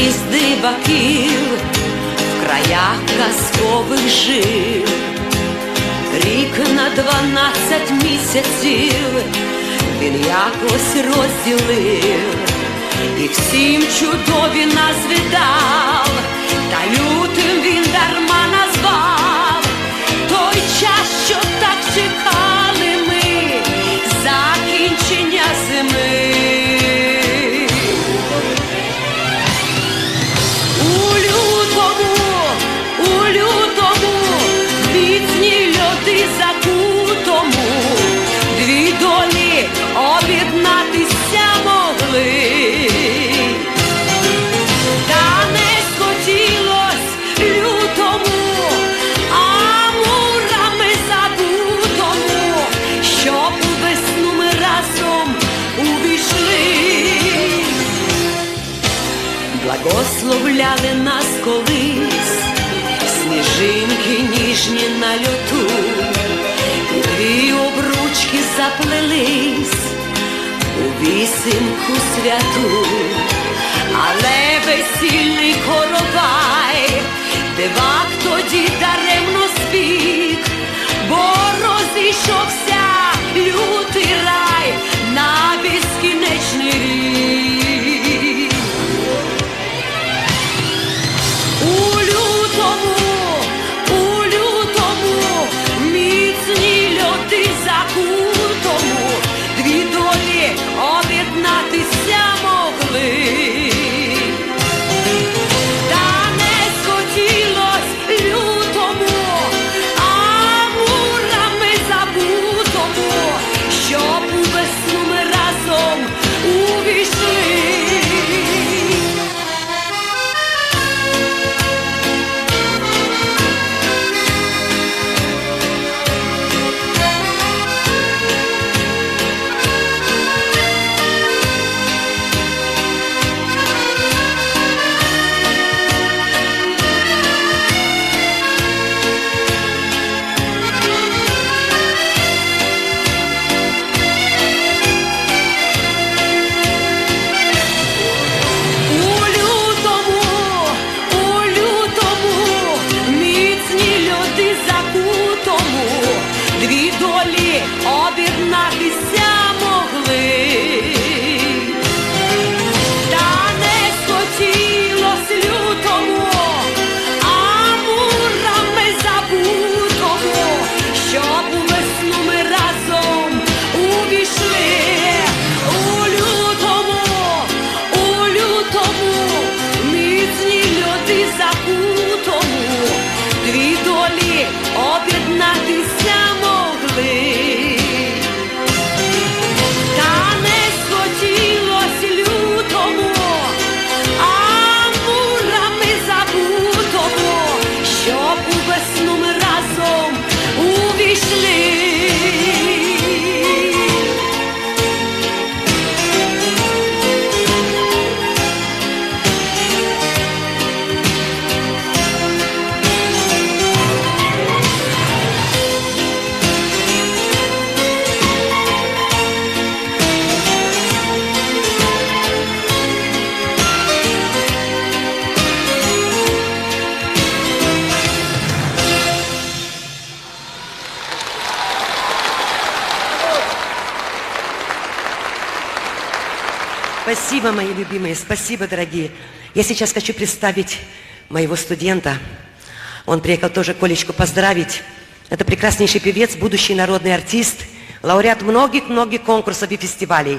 із диваків в краях казкових жив. Рік на дванадцять місяців він якось розділив і всім чудові назви дав, та лютим він дарма льоди закутому, дві долі об'єднатися могли. Та не схотілось лютому, а мурами забутому, щоб у весну ми разом увійшли. Благословляли нас колись сніжинки ніжні на льоту, і дві обручки заплелись у вісімку святу, але весільний коровай, дивак люди тому дві долі об'єднатися Спасибо, мои любимые, спасибо, дорогие. Я сейчас хочу представить моего студента. Он приехал тоже Колечку поздравить. Это прекраснейший певец, будущий народный артист, лауреат многих-многих конкурсов и фестивалей.